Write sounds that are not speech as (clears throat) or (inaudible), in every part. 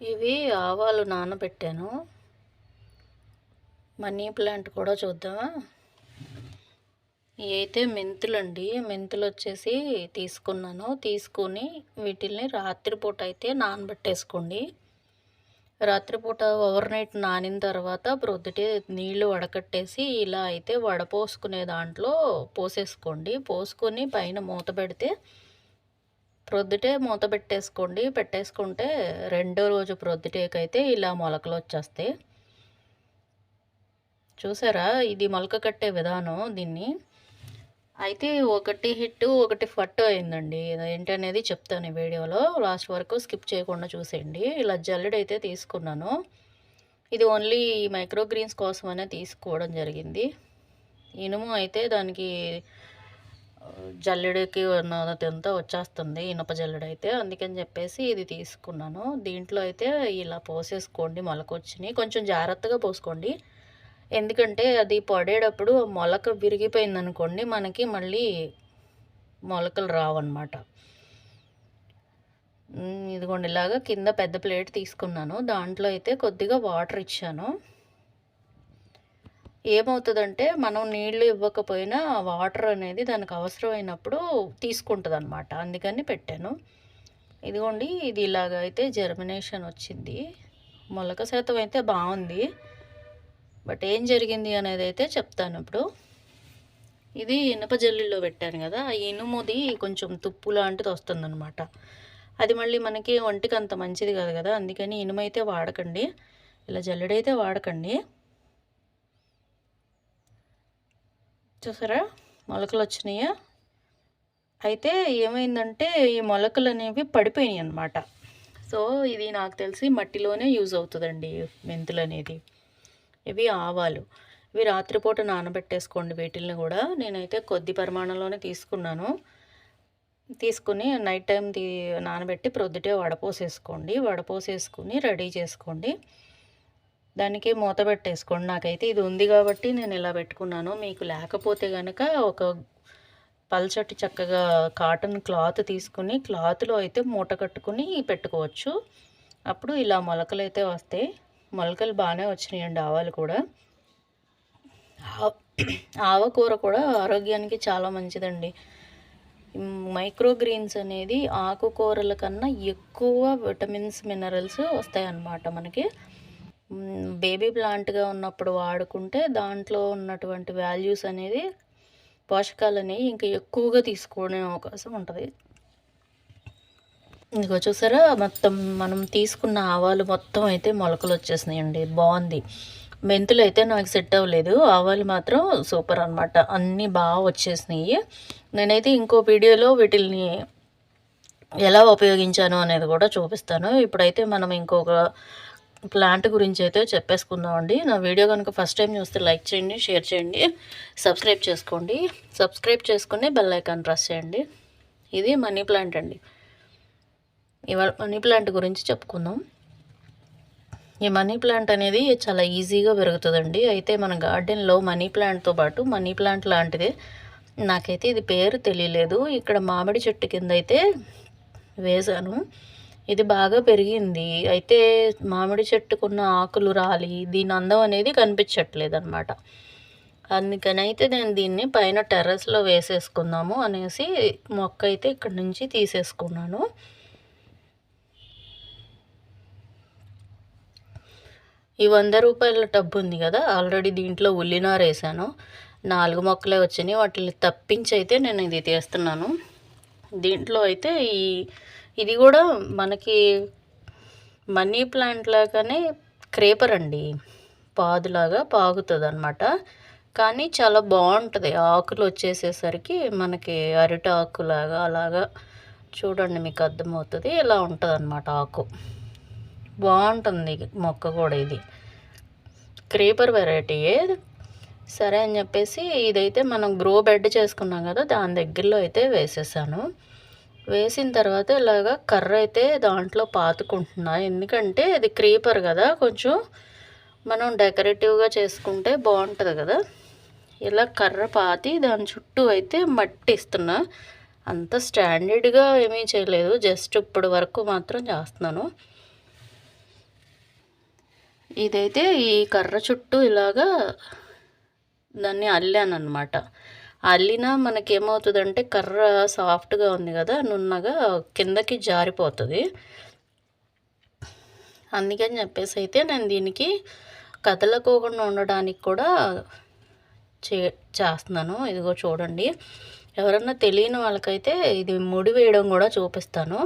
ఇవి ఆవాలు నానబెట్టాను. మనీ ప్లాంట్ కూడా చూద్దామా? ఇవి అయితే మెంతులండి. మెంతులు వచ్చేసి తీసుకున్నాను. తీసుకుని వీటిల్ని రాత్రిపూట అయితే నానబెట్టేసుకోండి. రాత్రిపూట ఓవర్ నైట్ నానిన తర్వాత ప్రొద్దుటే నీళ్ళు వడకట్టేసి ఇలా అయితే వడపోసుకునే దాంట్లో పోసేసుకోండి. పోసుకొని పైన మూత పెడితే ప్రొద్దుటే మూత పెట్టేసుకోండి. పెట్టేసుకుంటే రెండో రోజు ప్రొద్దుటేకైతే ఇలా మొలకలు వచ్చేస్తాయి. చూసారా? ఇది మొలక కట్టే విధానం దీన్ని. అయితే ఒకటి హిట్ ఒకటి ఫట్ అయిందండి. ఏంటనేది చెప్తాను ఈ వీడియోలో. లాస్ట్ వరకు స్కిప్ చేయకుండా చూసేయండి. ఇలా జల్లెడ అయితే తీసుకున్నాను. ఇది ఓన్లీ మైక్రో గ్రీన్స్ కోసమనే తీసుకోవడం జరిగింది. ఇనుము అయితే దానికి జల్లెడకి ఉన్నదంతా వచ్చేస్తుంది ఇనుప జల్లెడ అయితే అందుకని చెప్పేసి ఇది తీసుకున్నాను. దీంట్లో అయితే ఇలా పోసేసుకోండి మొలకొచ్చినాయి కొంచెం జాగ్రత్తగా పోసుకోండి. ఎందుకంటే అది పడేటప్పుడు మొలక విరిగిపోయింది అనుకోండి మనకి మళ్ళీ మొలకలు రావన్నమాట. ఇదిగోండి ఇలాగా కింద పెద్ద ప్లేట్ తీసుకున్నాను. దాంట్లో అయితే కొద్దిగా వాటర్ ఇచ్చాను. ఏమవుతుందంటే మనం నీళ్ళు ఇవ్వకపోయినా వాటర్ అనేది దానికి అవసరమైనప్పుడు తీసుకుంటుంది అనమాట అందుకని పెట్టాను. ఇదిగోండి ఇది ఇలాగ అయితే జర్మినేషన్ వచ్చింది. మొలక శాతం అయితే బాగుంది. బట్ ఏం జరిగింది అనేది అయితే చెప్తాను ఇప్పుడు. ఇది ఇనుప జల్లిలో పెట్టాను కదా ఆ ఇనుముది కొంచెం తుప్పు లాంటిది వస్తుందన్నమాట. అది మళ్ళీ మనకి ఒంటికి అంత మంచిది కాదు కదా అందుకని ఇనుమైతే వాడకండి. ఇలా జల్లెడైతే వాడకండి. చూసారా? మొలకలు వచ్చినాయా. అయితే ఏమైందంటే ఈ మొలకలు అనేవి పడిపోయినాయి అన్నమాట. సో ఇది నాకు తెలిసి మట్టిలోనే యూజ్ అవుతుందండి మెంతులు అనేది. ఇవి ఆవాలు. ఇవి రాత్రిపూట నానబెట్టేసుకోండి వీటిల్ని కూడా. నేనైతే కొద్ది పరిమాణంలోనే తీసుకున్నాను. తీసుకుని నైట్ టైం తీ నానబెట్టి ప్రొద్దుటే వడపోసేసుకోండి. వడపోసేసుకుని రెడీ చేసుకోండి. దానికి మూత పెట్టేసుకోండి. నాకైతే ఇది ఉంది కాబట్టి నేను ఇలా పెట్టుకున్నాను. మీకు లేకపోతే కనుక ఒక పల్చటి చక్కగా కాటన్ క్లాత్ తీసుకుని క్లాత్లో అయితే మూట కట్టుకుని పెట్టుకోవచ్చు. అప్పుడు ఇలా మొలకలు అయితే వస్తాయి మొలకలు బాగానే వచ్చినాయండి ఆవాలు కూడా. (clears throat) ఆవకూర కూడా ఆరోగ్యానికి చాలా మంచిదండి. మైక్రో గ్రీన్స్ అనేది ఆకుకూరల కన్నా ఎక్కువ విటమిన్స్ మినరల్స్ వస్తాయి అన్నమాట మనకి. బేబీ ప్లాంట్గా ఉన్నప్పుడు వాడుకుంటే దాంట్లో ఉన్నటువంటి వాల్యూస్ అనేది పోషకాలు అనేవి ఇంకా ఎక్కువగా తీసుకునే అవకాశం ఉంటుంది. ఇంకో చూసారా? మొత్తం మనం తీసుకున్న ఆవాలు మొత్తం అయితే మొలకలు వచ్చేసినాయండి. బాగుంది. మెంతులు అయితే నాకు సెట్ అవ్వలేదు. ఆవాలు మాత్రం సూపర్ అనమాట అన్నీ బాగా వచ్చేసినాయి. నేనైతే ఇంకో వీడియోలో వీటిని ఎలా ఉపయోగించాను అనేది కూడా చూపిస్తాను. ఇప్పుడైతే మనం ఇంకొక ప్లాంట్ గురించి అయితే చెప్పేసుకుందామండి. నా వీడియో కనుక ఫస్ట్ టైం చూస్తే లైక్ చేయండి షేర్ చేయండి సబ్స్క్రైబ్ చేసుకోండి. సబ్స్క్రైబ్ చేసుకుని బెల్ ఐకాన్ ప్రెస్ చేయండి. ఇది మనీ ప్లాంట్ అండి. ఇవాళ మనీ ప్లాంట్ గురించి చెప్పుకుందాం. ఈ మనీ ప్లాంట్ అనేది చాలా ఈజీగా పెరుగుతుందండి. అయితే మన గార్డెన్లో మనీ ప్లాంట్తో పాటు మనీ ప్లాంట్ లాంటిదే. నాకైతే ఇది పేరు తెలియలేదు. ఇక్కడ మామిడి చెట్టు కింద అయితే వేశాను. ఇది బాగా పెరిగింది. అయితే మామిడి చెట్టుకున్న ఆకులు రాలి దీని అందం అనేది కనిపించట్లేదు అనమాట అందుకని అయితే నేను దీన్ని పైన టెర్రస్లో వేసేసుకుందాము అనేసి మొక్క అయితే ఇక్కడ నుంచి తీసేసుకున్నాను. ఈ వంద రూపాయల టబ్బు ఉంది కదా ఆల్రెడీ దీంట్లో ఉల్లినార వేసాను. నాలుగు మొక్కలే వచ్చినాయి వాటిని తప్పించి అయితే నేను ఇది తీస్తున్నాను. దీంట్లో అయితే ఈ ఇది కూడా మనకి మనీ ప్లాంట్ లాగానే క్రేపర్ అండి. పాదులాగా పాగుతుంది అనమాట కానీ చాలా బాగుంటుంది. ఆకులు వచ్చేసేసరికి మనకి అరిట ఆకులాగా అలాగా చూడండి మీకు అర్థమవుతుంది. ఇలా ఉంటుంది అనమాట ఆకు. బాగుంటుంది మొక్క కూడా ఇది. క్రీపర్ వెరైటీయే సరే అని చెప్పేసి ఇదైతే మనం గ్రో బెడ్ చేసుకున్నాం కదా దాని దగ్గరలో అయితే వేసేసాను. వేసిన తర్వాత ఇలాగా కర్ర అయితే దాంట్లో పాతుకుంటున్నా. ఎందుకంటే ఇది క్రీపర్ కదా కొంచెం మనం డెకరేటివ్గా చేసుకుంటే బాగుంటుంది కదా. ఇలా కర్ర పాతి దాని చుట్టూ అయితే మట్టి ఇస్తున్నా. అంత స్టాండర్డ్గా ఏమీ చేయలేదు జస్ట్ ఇప్పటి వరకు మాత్రం చేస్తున్నాను. ఇదైతే ఈ కర్ర చుట్టూ ఇలాగా దాన్ని అల్లాను అనమాట అల్లినా మనకేమవుతుందంటే కర్ర సాఫ్ట్గా ఉంది కదా నున్నగా కిందకి జారిపోతుంది. అందుకని చెప్పేసి అయితే నేను దీనికి కదలకోకుండా ఉండడానికి కూడా చే చేస్తున్నాను. ఇదిగో చూడండి. ఎవరన్నా తెలియని వాళ్ళకైతే ఇది ముడి వేయడం కూడా చూపిస్తాను.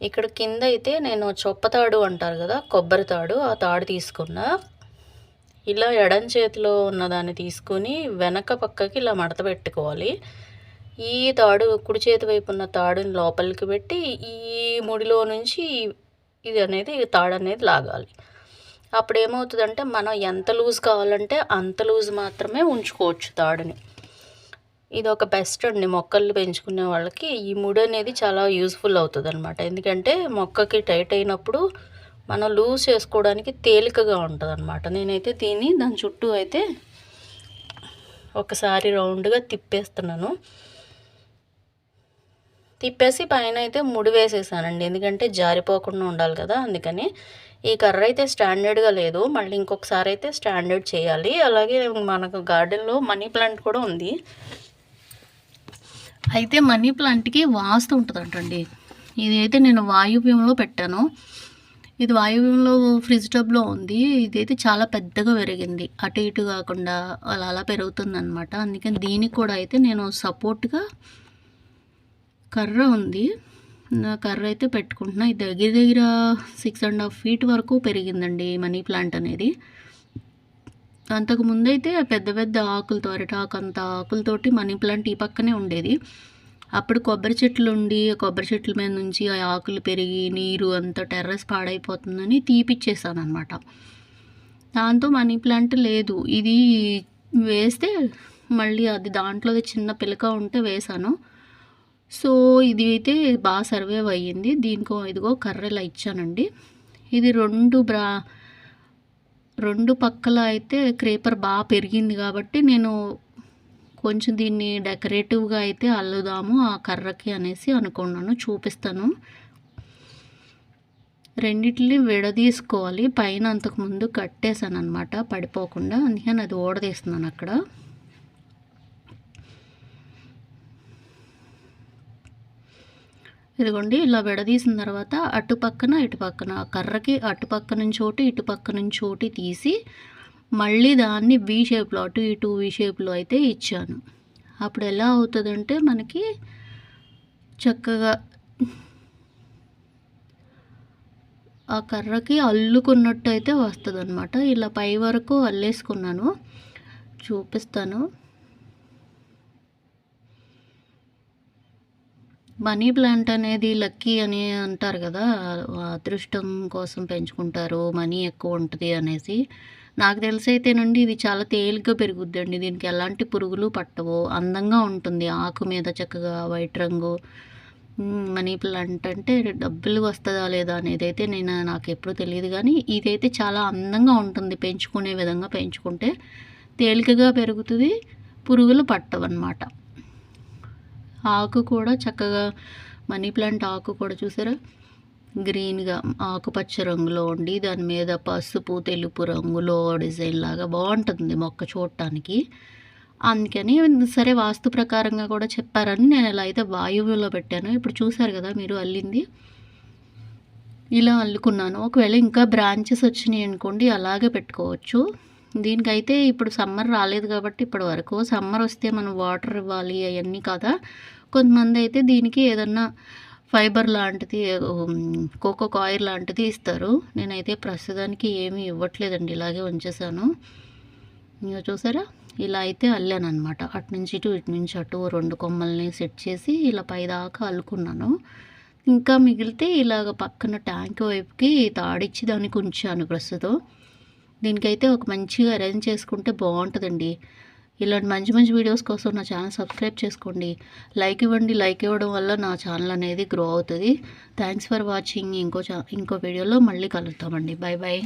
ఇక్కడ కింద అయితే నేను చొప్పతాడు అంటారు కదా కొబ్బరి తాడు ఆ తాడు తీసుకున్నా. ఇలా ఎడం చేతిలో ఉన్నదాన్ని తీసుకొని వెనక పక్కకి ఇలా మడత పెట్టుకోవాలి. ఈ తాడు కుడి చేతి వైపు ఉన్న తాడుని లోపలికి పెట్టి ఈ ముడిలో నుంచి ఇది అనేది తాడు అనేది లాగాలి. అప్పుడు ఏమవుతుందంటే మనం ఎంత లూజ్ కావాలంటే అంత లూజ్ మాత్రమే ఉంచుకోవచ్చు తాడుని. ఇది ఒక బెస్ట్ అండి. మొక్కలు పెంచుకునే వాళ్ళకి ఈ ముడి అనేది చాలా యూస్ఫుల్ అవుతుంది అనమాట ఎందుకంటే మొక్కకి టైట్ అయినప్పుడు మనం లూజ్ చేసుకోవడానికి తేలికగా ఉంటుంది అనమాట నేనైతే దీన్ని దాని చుట్టూ అయితే ఒకసారి రౌండ్గా తిప్పేస్తున్నాను. తిప్పేసి పైన అయితే ముడి వేసేసానండి. ఎందుకంటే జారిపోకుండా ఉండాలి కదా అందుకని ఈ కర్ర అయితే స్టాండర్డ్గా లేదు. మళ్ళీ ఇంకొకసారి అయితే స్టాండర్డ్ చేయాలి. అలాగే మనకు గార్డెన్లో మనీ ప్లాంట్ కూడా ఉంది. అయితే మనీ ప్లాంట్కి వాస్తు ఉంటుందంటండి. ఇది అయితే నేను వాయువ్యంలో పెట్టాను. ఇది వాయువ్యంలో ఫ్రిడ్జ్ టబ్లో ఉంది. ఇదైతే చాలా పెద్దగా పెరిగింది. అటు ఇటు కాకుండా అలా అలా పెరుగుతుంది అనమాట అందుకని దీనికి కూడా అయితే నేను సపోర్ట్గా కర్ర ఉంది. నా కర్ర అయితే పెట్టుకుంటున్నా. ఇది దగ్గర దగ్గర సిక్స్ అండ్ హాఫ్ ఫీట్ వరకు పెరిగిందండి మనీ ప్లాంట్ అనేది. అంతకు అయితే పెద్ద పెద్ద ఆకులతో అరటాకంత అంత ఆకులతోటి మనీ ప్లాంట్ ఈ పక్కనే ఉండేది. అప్పుడు కొబ్బరి చెట్లు ఉండి కొబ్బరి చెట్ల మీద నుంచి ఆ ఆకులు పెరిగి నీరు అంత టెర్రస్ పాడైపోతుందని తీపిచ్చేసాను అనమాట దాంతో మనీ ప్లాంట్ లేదు. ఇది వేస్తే మళ్ళీ అది దాంట్లో చిన్న పిలక ఉంటే వేసాను. సో ఇది అయితే బాగా సర్వైవ్ అయ్యింది. దీనికో ఇదిగో కర్రెలా ఇచ్చానండి. ఇది రెండు బ్రా రెండు పక్కల అయితే క్రేపర్ బాగా పెరిగింది కాబట్టి నేను కొంచెం దీన్ని డెకరేటివ్గా అయితే అల్లుదాము ఆ కర్రకి అనేసి అనుకున్నాను చూపిస్తాను. రెండింటిని విడదీసుకోవాలి. పైన అంతకుముందు కట్టేశాను అనమాట పడిపోకుండా. అందుకని అది ఓడదీస్తున్నాను అక్కడ. ఇదిగోండి ఇలా విడదీసిన తర్వాత అటు పక్కన ఇటు పక్కన కర్రకి అటు పక్క నుంచి ఒకటి ఇటు పక్క నుంచి ఒకటి తీసి మళ్ళీ దాన్ని వీ షేప్లో అటు ఇటు వీ షేప్లో అయితే ఇచ్చాను. అప్పుడు ఎలా అవుతుందంటే మనకి చక్కగా ఆ కర్రకి అల్లుకున్నట్టు అయితే వస్తుంది అనమాట ఇలా పై వరకు అల్లేసుకున్నాను. చూపిస్తాను. మనీ ప్లాంట్ అనేది లక్కీ అని అంటారు కదా అదృష్టం కోసం పెంచుకుంటారు మనీ ఎక్కువ ఉంటుంది అనేసి. నాకు తెలిసి అయితేనండి ఇది చాలా తేలిగ్గా పెరుగుద్దండి. దీనికి ఎలాంటి పురుగులు పట్టవు. అందంగా ఉంటుంది. ఆకు మీద చక్కగా వైట్ రంగు మనీ ప్లాంట్ అంటే డబ్బులు వస్తుందా లేదా అనేది అయితే నేను నాకు ఎప్పుడు తెలియదు కానీ ఇదైతే చాలా అందంగా ఉంటుంది. పెంచుకునే విధంగా పెంచుకుంటే తేలికగా పెరుగుతుంది. పురుగులు పట్టవన్నమాట. ఆకు కూడా చక్కగా మనీ ప్లాంట్ ఆకు కూడా చూసారా? గ్రీన్గా ఆకుపచ్చ రంగులో ఉండి దాని మీద పసుపు తెలుపు రంగులో డిజైన్ లాగా బాగుంటుంది మొక్క చూడటానికి. అందుకని సరే వాస్తు ప్రకారంగా కూడా చెప్పారని నేను ఇలా అయితే వాయువులో పెట్టాను. ఇప్పుడు చూసారు కదా మీరు అల్లింది? ఇలా అల్లుకున్నాను. ఒకవేళ ఇంకా బ్రాంచెస్ వచ్చినాయి అనుకోండి అలాగే పెట్టుకోవచ్చు. దీనికైతే ఇప్పుడు సమ్మర్ రాలేదు కాబట్టి ఇప్పటి వరకు. సమ్మర్ వస్తే మనం వాటర్ ఇవ్వాలి అవన్నీ కదా? కొంతమంది అయితే దీనికి ఏదన్నా ఫైబర్ లాంటిది కోకో కాయిర్ లాంటిది ఇస్తారు. నేనైతే ప్రస్తుతానికి ఏమీ ఇవ్వట్లేదండి ఇలాగే ఉంచేసాను. ఇంకా చూసారా? ఇలా అయితే అల్లాను అనమాట అటు నుంచి ఇటు ఇటు నుంచి అటు రెండు కొమ్మల్ని సెట్ చేసి ఇలా పైదాకా అల్లుకున్నాను. ఇంకా మిగిలితే ఇలాగ పక్కన ట్యాంక్ వైపుకి తాడిచ్చి దానికి ఉంచాను ప్రస్తుతం. దీనికైతే ఒక మంచిగా అరేంజ్ చేసుకుంటే బాగుంటుందండి. ఇలాంటి మంచి మంచి వీడియోస్ కోసం నా ఛానల్ సబ్స్క్రైబ్ చేసుకోండి. లైక్ ఇవ్వండి లైక్ ఇవ్వడం వల్ల నా ఛానల్ అనేది గ్రో అవుతుంది. థ్యాంక్స్ ఫర్ వాచింగ్ ఇంకో ఇంకో వీడియోలో మళ్ళీ కలుద్దామండి. Bye bye